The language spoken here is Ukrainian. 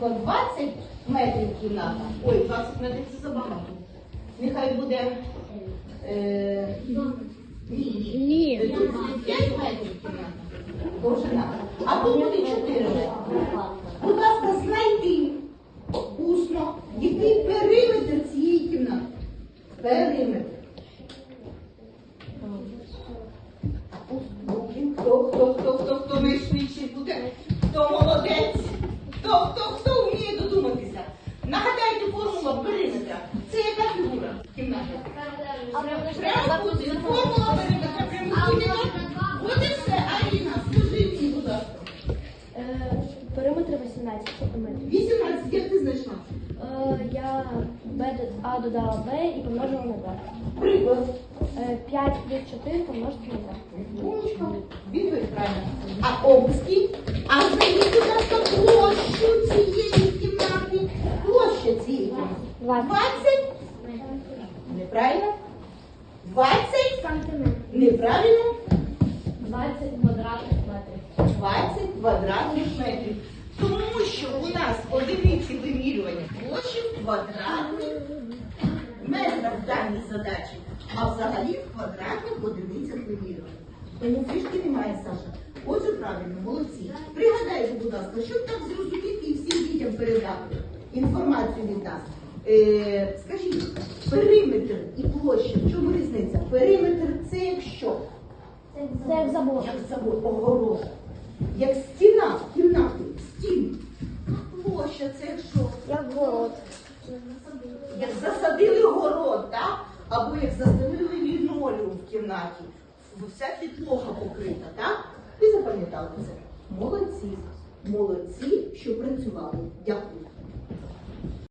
було 20 метрів кімната. Ой, 20 метрів це забагато. Нехай буде. Е, ні, Ні. Тут 5 метрів кімната. Довжина. А тут буде 4 метри. Будь ласка, знайди усно, який периметр цієї кімнати. Периметр. Хто, хто, хто, хто, хто найшвидший буде? Хто? Хто, хто, вміє додуматися? Нагадайте формулу периметра. Це яка фігура кімнати? Прямокутник. Формула периметра прямокутника. От і все. Аліна, скажи мені, будь ласка. Е, Периметр 18 сантиметрів. 18, як ти знайшла? Е, Я Б до- А додала Б і помножила на Б. Приклад. Е, 5 плюс 4 помножити на Б. Умничка. Відповідь правильно. А обски? А знайдіть, кімнати. 20 20? Неправильно. 20? сантиметрів. Неправильно. 20 квадратних метрів. 20 квадратних метрів. Тому що у нас одиниці вимірювання площі в квадратних метрах в даній задачі, а взагалі в квадратних одиницях вимірювання. Тому фішки немає, Саша. Отже, правильно, молодці. Пригадайте, будь ласка, щоб так зрозуміти і всім дітям передати інформацію від нас. Е, скажіть, периметр і площа, в чому різниця? Периметр це якщо? Це як забор. Як забор, огорожа. Як стіна кімнати, стін. Площа це як що? Як город. Як засадили город, так? Або як застелили лінолеум в кімнаті. Вся підлога покрита, так? Ви запам'ятали це? Молодці. Молодці, що працювали. Дякую.